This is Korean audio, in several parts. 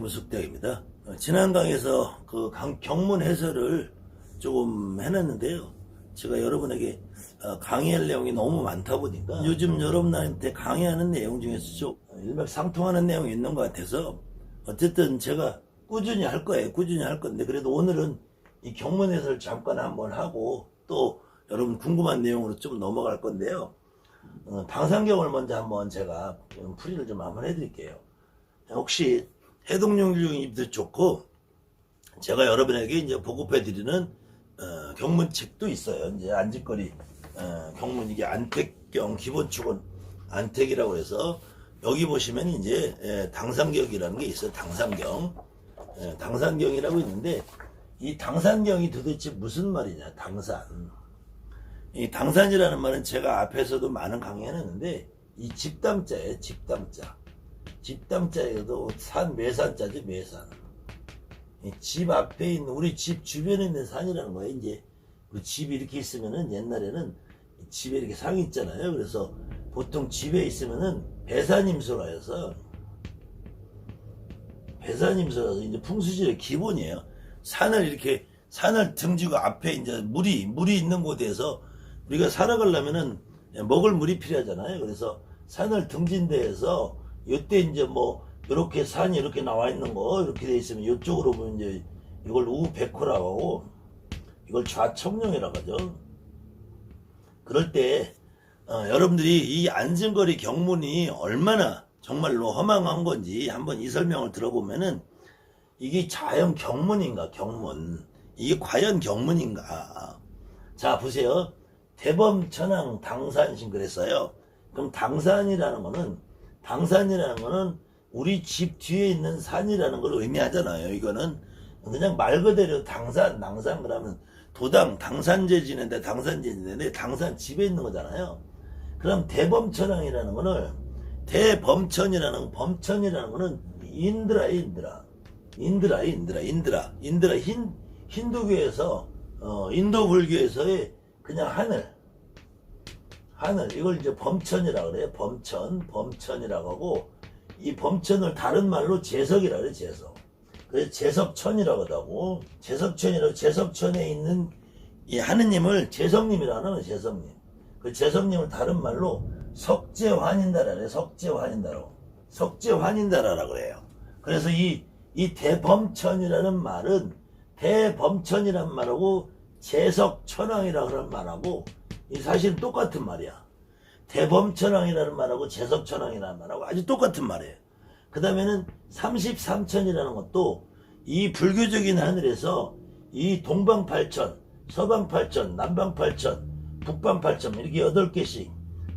무속대학입니다. 어, 지난 강에서 그 강- 경문 해설을 조금 해놨는데요. 제가 여러분에게 어, 강의할 내용이 너무 많다 보니까 요즘 여러분한테 강의하는 내용 중에서 좀 일맥상통하는 내용이 있는 것 같아서 어쨌든 제가 꾸준히 할 거예요. 꾸준히 할 건데 그래도 오늘은 이 경문 해설 잠깐 한번 하고 또 여러분 궁금한 내용으로 좀 넘어갈 건데요. 어, 방산경을 먼저 한번 제가 좀 풀이를 좀 한번 해드릴게요. 혹시 해동용입도 좋고 제가 여러분에게 이제 보급해드리는 어, 경문책도 있어요. 이제 안짓거리 어, 경문 이게 안택경 기본축은 안택이라고 해서 여기 보시면 이제 예, 당산경이라는 게 있어요. 당산경 예, 당산경이라고 있는데 이 당산경이 도대체 무슨 말이냐? 당산 이 당산이라는 말은 제가 앞에서도 많은 강의해놨는데 이 집담자예요. 집담자 집담자에도 산 매산자지 매산. 이집 앞에 있는 우리 집 주변에 있는 산이라는 거예요. 이제 그 집이 이렇게 있으면은 옛날에는 집에 이렇게 상이 있잖아요. 그래서 보통 집에 있으면은 배산임소라 해서 배산임소라서 이제 풍수지의 기본이에요. 산을 이렇게 산을 등지고 앞에 이제 물이 물이 있는 곳에서 우리가 살아가려면은 먹을 물이 필요하잖아요. 그래서 산을 등진 데에서 이때 이제 뭐 이렇게 산이 이렇게 나와 있는 거 이렇게 돼 있으면 이쪽으로 보면 이제 이걸 우백호라고 하고 이걸 좌청룡이라고 하죠. 그럴 때 어, 여러분들이 이 안전거리 경문이 얼마나 정말로 허망한 건지 한번 이 설명을 들어보면은 이게 자연 경문인가 경문? 이게 과연 경문인가? 자 보세요. 대범 천왕 당산신 그랬어요. 그럼 당산이라는 거는 당산이라는 거는 우리 집 뒤에 있는 산이라는 걸 의미하잖아요. 이거는 그냥 말 그대로 당산 당산 그러면 도당 당산제 지는데 당산제 지는데 당산 집에 있는 거잖아요. 그럼 대범천왕이라는 거는 대범천이라는 범천이라는 거는 인드라 인드라. 인드라 인드라 인드라. 인드라 흰 힌두교에서 어, 인도 불교에서의 그냥 하늘 하늘 이걸 이제 범천이라고 그래요. 범천 범천이라고 하고 이 범천을 다른 말로 재석이라 그래요 재석. 그래서 재석천이라고 하고. 재석천이라고 재석천에 있는 이 하느님을 거예요 재석님. 그 재석님을 다른 말로 석재환인다라 그래요 석재환인다라고 석재환인다라라고 그래요. 그래서 이, 이 대범천이라는 말은 대범천이란 말하고 재석천왕이라고 하는 말하고 이 사실은 똑같은 말이야. 대범천왕이라는 말하고 재석천왕이라는 말하고 아주 똑같은 말이에요. 그 다음에는 33천이라는 것도 이 불교적인 하늘에서 이 동방팔천, 서방팔천, 남방팔천, 북방팔천 이렇게 8개씩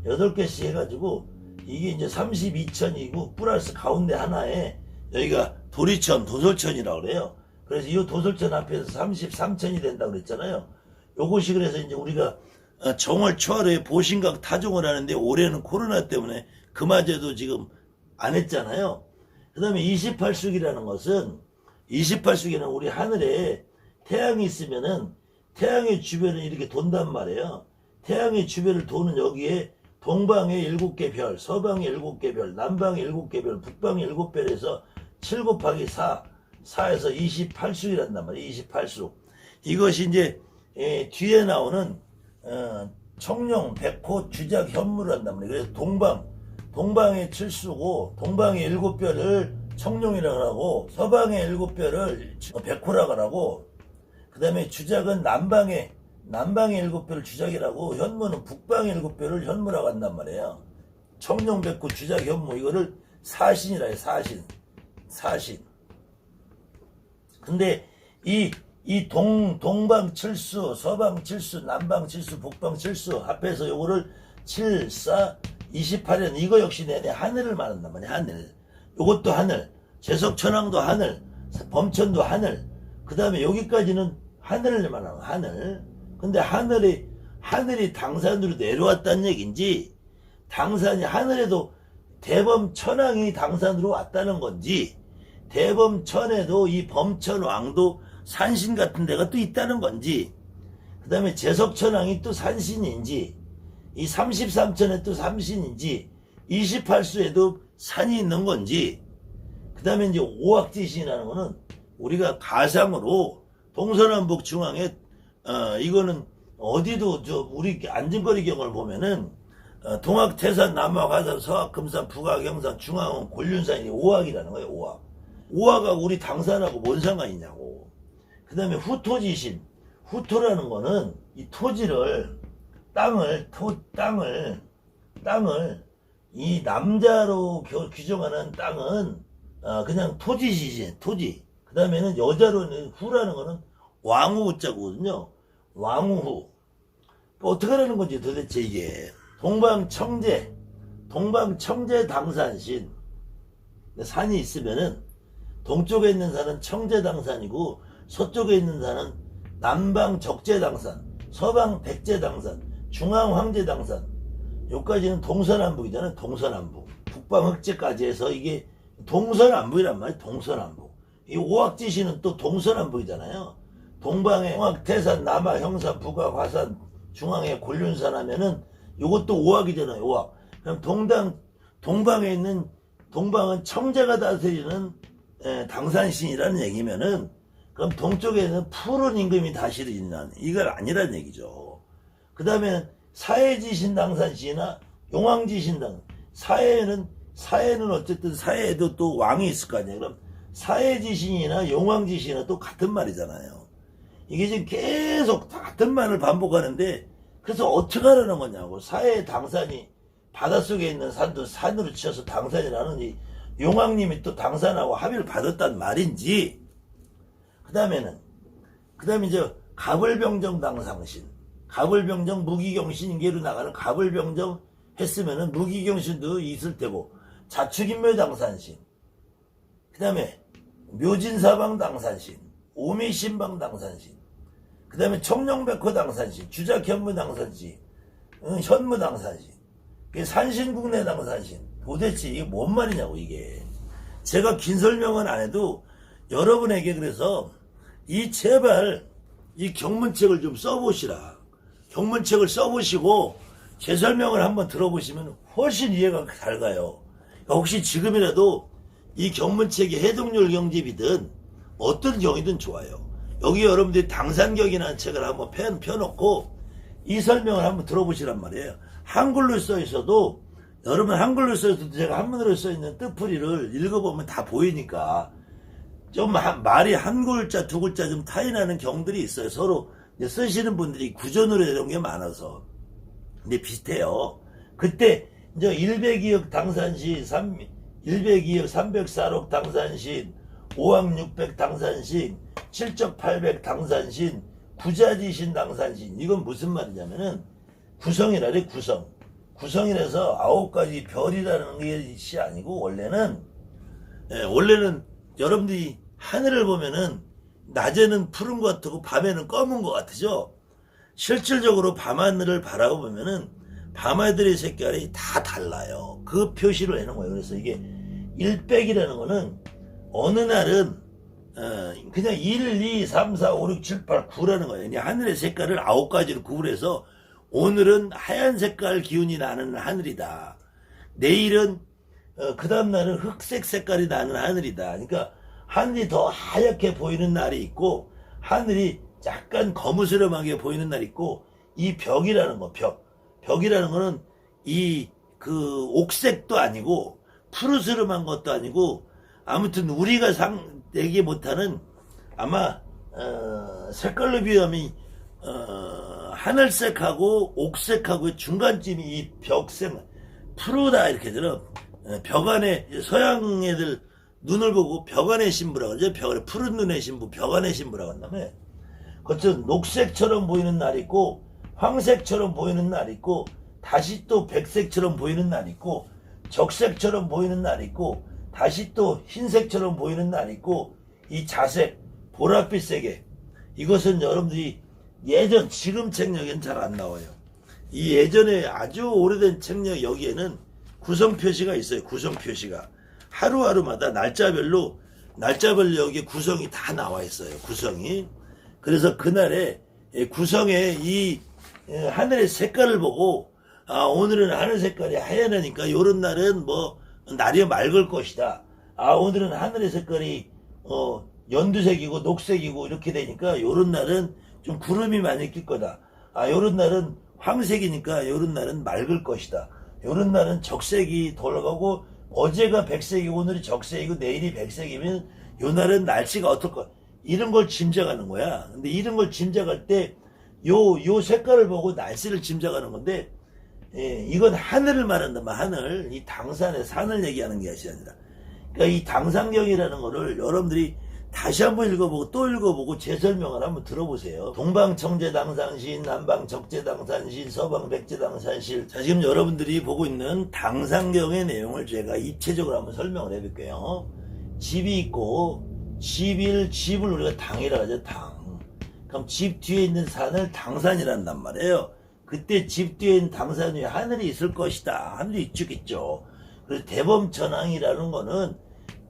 8개씩 해가지고 이게 이제 32천이고 플러스 가운데 하나에 여기가 도리천, 도솔천이라고 그래요. 그래서 이 도솔천 앞에서 33천이 된다고 그랬잖아요. 요것이 그래서 이제 우리가 어, 정월 초하루에 보신각 타종을 하는데 올해는 코로나 때문에 그마저도 지금 안 했잖아요. 그 다음에 28숙이라는 것은 28숙에는 우리 하늘에 태양이 있으면은 태양의 주변을 이렇게 돈단 말이에요. 태양의 주변을 도는 여기에 동방에 일곱 개 별, 서방에 일곱 개 별, 남방에 일곱 개 별, 북방에 일곱 별에서 7 곱하기 4, 4에서 28숙이란단 말이에요. 28숙. 이것이 이제 에, 뒤에 나오는 어, 청룡, 백호, 주작, 현무를 한단 말이에요. 그래서 동방, 동방의 칠수고 동방의 일곱 별을 청룡이라고 하고 서방의 일곱 별을 백호라고 하고 그 다음에 주작은 남방의 남방의 일곱 별을 주작이라고 현무는 북방의 일곱 별을 현무라고 한단 말이에요. 청룡, 백호, 주작, 현무 이거를 사신이라 해요. 사신, 사신. 근데 이, 이 동, 동방 칠수, 서방 칠수, 남방 칠수, 북방 칠수 합해서 요거를 7, 4, 28년 이거 역시 내내 하늘을 말한단 말이야, 하늘. 요것도 하늘. 재석천왕도 하늘. 범천도 하늘. 그 다음에 여기까지는 하늘을 말하는 하늘. 근데 하늘이, 하늘이 당산으로 내려왔다는 얘기인지, 당산이 하늘에도 대범 천왕이 당산으로 왔다는 건지, 대범천에도 이 범천왕도 산신 같은 데가 또 있다는 건지, 그 다음에 재석천왕이 또 산신인지, 이 33천에 또 삼신인지, 28수에도 산이 있는 건지, 그 다음에 이제 오악지신이라는 거는 우리가 가상으로 동서남북 중앙에 어 이거는 어디도 저 우리 안진거리 경을 보면은 어, 동학 태산 남학 하산 서학 금산 북학 경산 중앙은 곤륜산이 오학이라는 거예요 오학 오학하고 우리 당산하고 뭔 상관 있냐고 그 다음에 후토지신. 후토라는 거는 이 토지를 땅을 토 땅을 땅을 이 남자로 겨- 규정하는 땅은 어, 그냥 토지시신 토지. 그 다음에는 여자로는 후라는 거는 왕후자거든요. 왕후. 뭐 어떻게 하라는 건지 도대체 이게. 동방청제 동방청제 당산신. 산이 있으면은 동쪽에 있는 산은 청제당산이고 서쪽에 있는 산은 남방 적제당산 서방 백제당산 중앙 황제당산. 여기까지는 동서남북이잖아요 동서남북. 북방 흑제까지 해서 이게 동서남북이란 말이에요 동서남북. 이 오학지시는 또 동서남북이잖아요. 동방에 홍학 태산 남하 형산 북하 화산 중앙에 곤륜산 하면은 요것도 오학이잖아요 오학 그럼 동당 동방에 있는 동방은 청제가 다스리는 에, 당산신이라는 얘기면은 그럼 동쪽에는 푸른 임금이 다스리는 이건 아니란 얘기죠. 그 다음에 사해지 신 당산시나 용왕지 신 당 사해는 사해는 어쨌든 사해에도 또 왕이 있을 거 아니에요. 그럼 사해지 신이나 용왕지신은 또 같은 말이잖아요. 이게 지금 계속 다 같은 말을 반복하는데 그래서 어떻게 하라는 거냐고 사해 당산이 바닷속에 있는 산도 산으로 치어서 당산이라는 이 용왕님이 또 당산하고 합의를 받았단 말인지 그 다음에는 그 다음에 이제 가불병정 당상신 가불병정 무기경신 인계로 나가는 가불병정 했으면은 무기경신도 있을 테고 자축인묘 당산신 그 다음에 묘진사방 당산신 오미신방 당산신 그 다음에 청룡백호 당산신 주작현무 당산신 응, 현무 당산신 산신국내 당산신. 도대체 이게 뭔 말이냐고 이게. 제가 긴 설명은 안 해도 여러분에게 그래서 이 제발 이 경문책을 좀 써보시라. 경문책을 써보시고 제 설명을 한번 들어보시면 훨씬 이해가 잘 가요. 혹시 지금이라도 이 경문책이 해동률 경집이든 어떤 경이든 좋아요. 여기 여러분들이 당산경이라는 책을 한번 펴, 펴놓고 이 설명을 한번 들어보시란 말이에요. 한글로 써 있어도 여러분 한글로 써 있어도 제가 한문으로 써 있는 뜻풀이를 읽어보면 다 보이니까 좀 한- 말이 한 글자 두 글자 좀 타이 나는 경들이 있어요. 서로 쓰시는 분들이 구전으로 이런 게 많아서 근데 비슷해요. 그때 이제 102억 당산시 3 102억 304억 당산신 5항 600 당산신 7적 800 당산신 구자지신 당산신 이건 무슨 말이냐면은 구성이라래 구성 구성이라서 아홉 가지 별이라는 것이 아니고 원래는 예, 원래는 여러분들이 하늘을 보면은 낮에는 푸른 것 같고 밤에는 검은 것 같으죠 실질적으로 밤하늘을 바라보면은 밤하늘의 색깔이 다 달라요. 그 표시를 해놓은 거예요. 그래서 이게 일백이라는 거는 어느 날은 어, 그냥 1, 2, 3, 4, 5, 6, 7, 8, 9라는 거예요. 하늘의 색깔을 아홉 가지로 구분해서 오늘은 하얀 색깔 기운이 나는 하늘이다. 내일은 어, 그 다음 날은 흑색 색깔이 나는 하늘이다. 그러니까 하늘이 더 하얗게 보이는 날이 있고 하늘이 약간 거무스름하게 보이는 날이 있고 이 벽이라는 거 벽. 벽이라는 거는 이 그 옥색도 아니고 푸르스름한 것도 아니고 아무튼 우리가 상 내기 못하는 아마 어, 색깔로 비하면 어, 하늘색하고 옥색하고 중간쯤이 이 벽색 푸르다 이렇게 들어 어, 벽 안에 서양 애들 눈을 보고 벽 안에 신부라고 그러죠 벽 안에 푸른 눈의 신부 벽 안에 신부라고 한다며 그것은 녹색처럼 보이는 날 있고 황색처럼 보이는 날 있고 다시 또 백색처럼 보이는 날 있고 적색처럼 보이는 날 있고 다시 또 흰색처럼 보이는 날 있고 이 자색 보랏빛색에 이것은 여러분들이 예전 지금 책력에는 잘안 나와요. 이 예전에 아주 오래된 책력 여기에는 구성 표시가 있어요. 구성 표시가 하루하루마다 날짜별로 날짜별로 여기 구성이 다 나와 있어요. 구성이 그래서 그날에 예, 구성의 이 예, 하늘의 색깔을 보고 아 오늘은 하늘 색깔이 하얘니까 요런 날은 뭐 날이 맑을 것이다. 아 오늘은 하늘의 색깔이 어 연두색이고 녹색이고 이렇게 되니까 요런 날은 좀 구름이 많이 낄 거다. 아 요런 날은 황색이니까 요런 날은 맑을 것이다. 요런 날은 적색이 돌아가고 어제가 백색이고 오늘이 적색이고 내일이 백색이면 요 날은 날씨가 어떨 거 이런 걸 짐작하는 거야. 근데 이런 걸 짐작할 때 요 요 색깔을 보고 날씨를 짐작하는 건데 예, 이건 하늘을 말한다. 말 하늘. 이 당산의 산을 얘기하는 게 아니라. 그러니까 이 당산경이라는 거를 여러분들이 다시 한번 읽어보고 또 읽어보고 제 설명을 한번 들어보세요. 동방청제당산신, 남방적제당산신, 서방백제당산실. 자, 지금 여러분들이 보고 있는 당산경의 내용을 제가 입체적으로 한번 설명을 해볼게요. 집이 있고, 집일, 집을 우리가 당이라 하죠, 당. 그럼 집 뒤에 있는 산을 당산이란단 말이에요. 그때 집 뒤에 있는 당산 위에 하늘이 있을 것이다. 하늘이 있겠죠. 그래서 대범천왕이라는 거는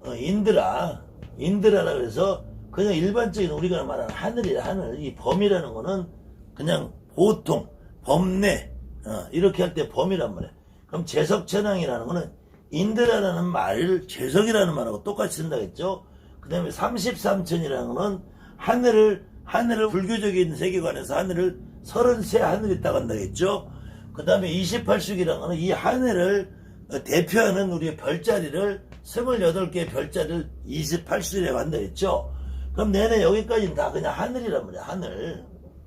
어, 인드라, 인드라라 그래서 그냥 일반적인 우리가 말하는 하늘이라 하늘. 이 범이라는 거는 그냥 보통 범내 어, 이렇게 할 때 범이란 말이에요. 그럼 재석천왕이라는 거는 인드라라는 말을 재석이라는 말하고 똑같이 쓴다겠죠. 그 다음에 33천이라는 거는 하늘을 하늘을 불교적인 세계관에서 하늘을 33 하늘이 있다고 한다겠죠. 그 다음에 28숙이라는 거는 이 하늘을 어, 대표하는 우리의 별자리를 28개의 별자리를 28숙이라고 한다겠죠. 그럼 내내 여기까지는 다 그냥 하늘이란 말이야. 하늘.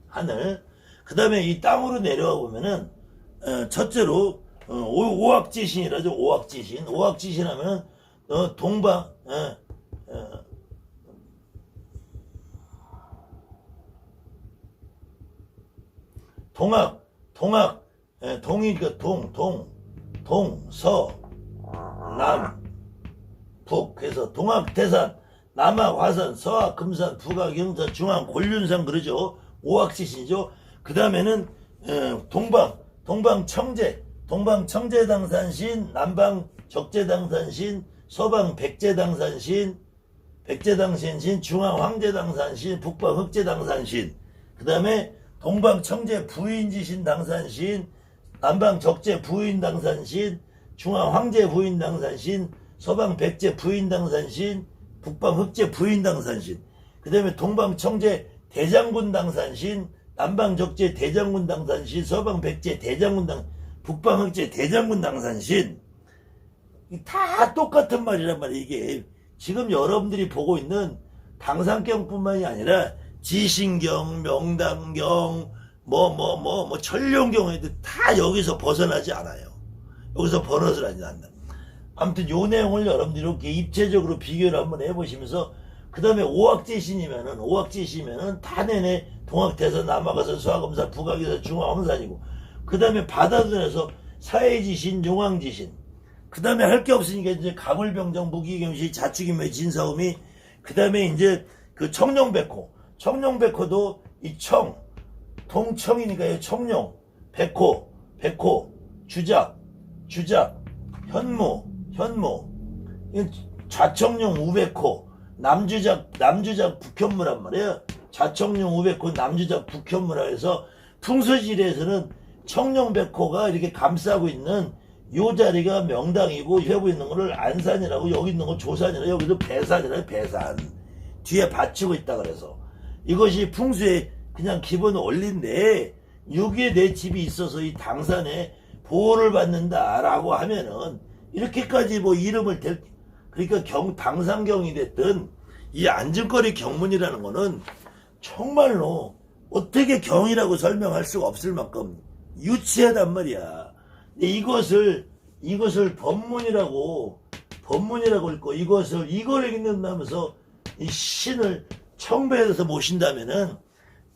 하늘. 그 다음에 이 땅으로 내려와 보면은 어, 첫째로 어, 오- 오악지신이라죠. 오악지신. 오악지신 하면은 어, 동방 어, 어, 동학, 동학, 예, 동이 그 동, 동, 동, 서, 남, 북. 그래서 동학, 대산, 남학, 화산, 서학, 금산, 북학, 영산, 중앙, 곤륜산 그러죠. 오학지신이죠. 그 다음에는 동방, 동방 청제, 동방 청제당산신, 남방 적제당산신, 서방 백제당산신, 백제당산신, 중앙 황제당산신, 북방 흑제당산신, 그 다음에 동방 청제 부인지신 당산신, 남방 적제 부인 당산신, 중앙 황제 부인 당산신, 서방 백제 부인 당산신, 북방 흑제 부인 당산신, 그 다음에 동방 청제 대장군 당산신, 남방 적제 대장군 당산신, 서방 백제 대장군 당, 북방 흑제 대장군 당산신, 이다 똑같은 말이란 말이에요, 이게. 지금 여러분들이 보고 있는 당산경뿐만이 아니라 지신경, 명당경, 뭐, 뭐, 뭐, 뭐, 천룡경에도 다 여기서 벗어나지 않아요. 여기서 벗어나지 않는다. 아무튼 요 내용을 여러분들이 이렇게 입체적으로 비교를 한번 해보시면서 그 다음에 오학지신이면은 오학지시면은 다 내내 동학대서 남학에서 수학검사 북학에서 중화황산이고 그 다음에 바다들에서 사회지신 용왕지신 그 다음에 할 게 없으니까 이제 가물병정 무기경시 자축인묘 진사음이 그 다음에 이제 그 청룡백호 청룡백호도 이 청 동청이니까 이 청룡 백호 백호 주작 주작 현무 현무 이 좌청룡 우백호 남주작 남주작 북현무란 말이에요. 좌청룡 우백호 남주작 북현무라 해서 풍수지리에서는 청룡백호가 이렇게 감싸고 있는 요 자리가 명당이고 옆에 있는 거를 안산이라고 여기 있는 거 조산이라 여기도 배산이라 배산. 뒤에 받치고 있다 그래서. 이것이 풍수의 그냥 기본 원리인데 여기에 내 집이 있어서 이 당산에 보호를 받는다라고 하면은 이렇게까지 뭐 이름을 댈 그러니까 경 당산경이 됐든 이 안전거리 경문이라는 거는 정말로 어떻게 경이라고 설명할 수가 없을 만큼 유치하단 말이야. 이것을 이것을 법문이라고 법문이라고 읽고 이것을 이걸 읽는다면서 이 신을 청배해서 모신다면은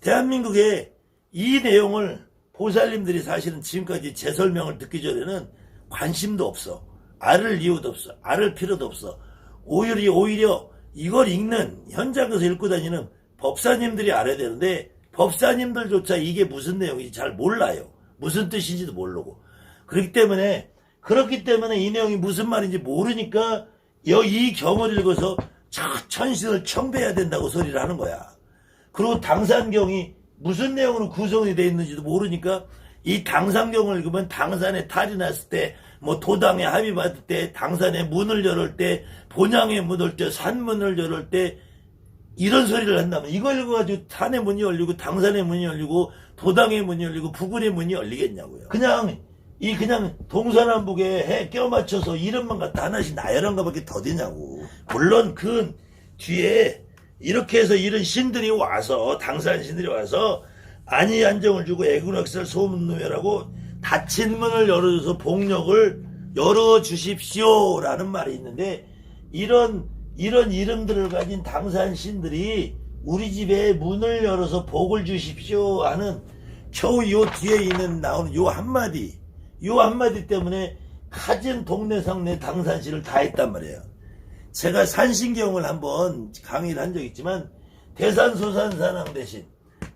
대한민국에 이 내용을 보살님들이 사실은 지금까지 제 설명을 듣기 전에는 관심도 없어. 알을 이유도 없어. 알을 필요도 없어. 오히려 오히려 이걸 읽는 현장에서 읽고 다니는 법사님들이 알아야 되는데 법사님들조차 이게 무슨 내용인지 잘 몰라요. 무슨 뜻인지도 모르고. 그렇기 때문에 그렇기 때문에 이 내용이 무슨 말인지 모르니까 여- 이 경을 읽어서 차- 천신을 청배해야 된다고 소리를 하는 거야. 그리고 당산경이 무슨 내용으로 구성이 되어 있는지도 모르니까 이 당산경을 읽으면 당산에 탈이 났을 때 뭐 도당에 합의 받을 때, 당산에 문을 열을 때, 본향에 문을 때, 산문을 열을 때, 이런 소리를 한다면 이걸 읽어가지고 산의 문이 열리고 당산의 문이 열리고 도당의 문이 열리고 부근의 문이 열리겠냐고요. 그냥 이 그냥 동서남북에 해 껴맞춰서 이름만 갖다 하나씩 나열한 것밖에 더 되냐고. 물론 그 뒤에 이렇게 해서 이런 신들이 와서 당산 신들이 와서 안위 안정을 주고 애군학살 소문노열하고 닫힌 문을 열어줘서 복력을 열어주십시오라는 말이 있는데 이런 이런 이름들을 가진 당산 신들이 우리 집에 문을 열어서 복을 주십시오 하는 겨우 요 뒤에 있는 나오는 요 한마디 요 한마디 때문에 가진 동네 상내 당산시를 다 했단 말이에요. 제가 산신경을 한번 강의를 한 적 있지만 대산소산산항 대신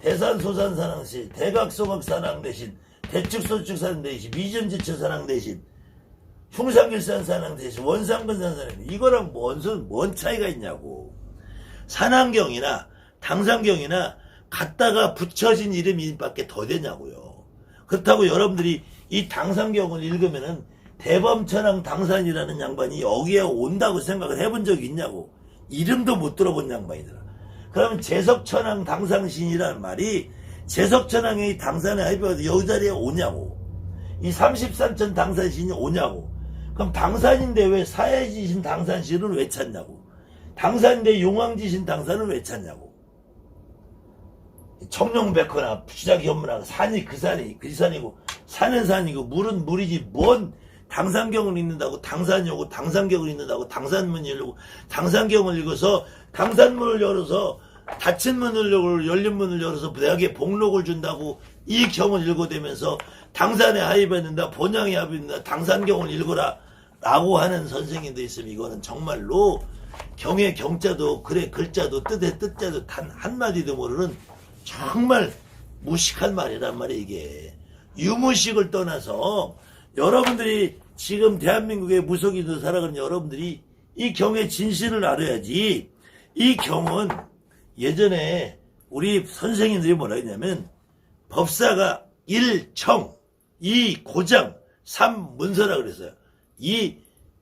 대산소산산항시 대각소각산항 대신 대축소축산 대신 미전지처산항 대신 흉상길산산항 대신 원상근산산항 이거랑 뭔, 소- 뭔 차이가 있냐고. 산항경이나 당산경이나 갖다가 붙여진 이름밖에 더 되냐고요. 그렇다고 여러분들이 이 당산경을 읽으면은 대범천왕 당산이라는 양반이 여기에 온다고 생각을 해본 적이 있냐고. 이름도 못 들어본 양반이더라. 그러면 재석천왕 당상신이라는 말이 재석천왕이 당산에 합의해서 여기 자리에 오냐고. 이 33천 당산신이 오냐고. 그럼 당산인데 왜 사해지신 당산신을 왜 찾냐고. 당산인데 용왕지신 당산을 왜 찾냐고. 청룡백호나 부자기현무나 산이 그 산이 그 산이고 산은 산이고 물은 물이지 뭔 당산경을 읽는다고 당산이 오고 당산경을 읽는다고 당산문이 열리고 당산경을 읽어서 당산문을 열어서 닫힌 문을 열고 열린 문을 열어서 대학에 복록을 준다고 이 경을 읽어대면서 당산에 하입했는다 본향에 하입했는다 당산경을 읽어라 라고 하는 선생님도 있으면 이거는 정말로 경의 경자도 그래 글자도 뜻의 뜻자도 단 한마디도 모르는 정말 무식한 말이란 말이에요 이게. 유무식을 떠나서 여러분들이 지금 대한민국의 무속인으로 살아가는 여러분들이 이 경의 진실을 알아야지 이 경은 예전에 우리 선생님들이 뭐라 했냐면 법사가 1청, 2 고장, 3 문서라 그랬어요. 이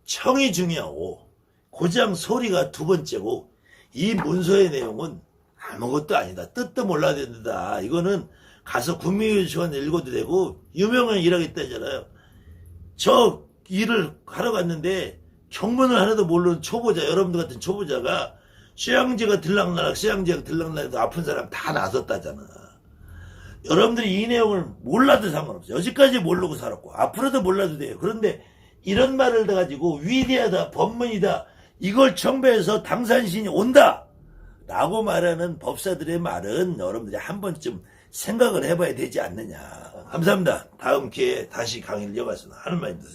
청이 중요하고 고장 소리가 두 번째고 이 문서의 내용은 아무것도 아니다. 뜻도 몰라야 된다. 이거는 가서 국민유치원 읽어도 되고 유명한 일하겠다 했잖아요. 저 일을 하러 갔는데 경문을 하나도 모르는 초보자 여러분들 같은 초보자가 수양지가 들락날락 수양지가 들락날락 아픈 사람 다 나섰다잖아. 여러분들이 이 내용을 몰라도 상관없어요. 여지까지 모르고 살았고 앞으로도 몰라도 돼요. 그런데 이런 말을 가지고 위대하다 법문이다 이걸 청배해서 당산신이 온다 라고 말하는 법사들의 말은 여러분들이 한 번쯤 생각을 해봐야 되지 않느냐. 감사합니다. 다음 기회에 다시 강의를 이어가겠습니다. 하는 말입니다.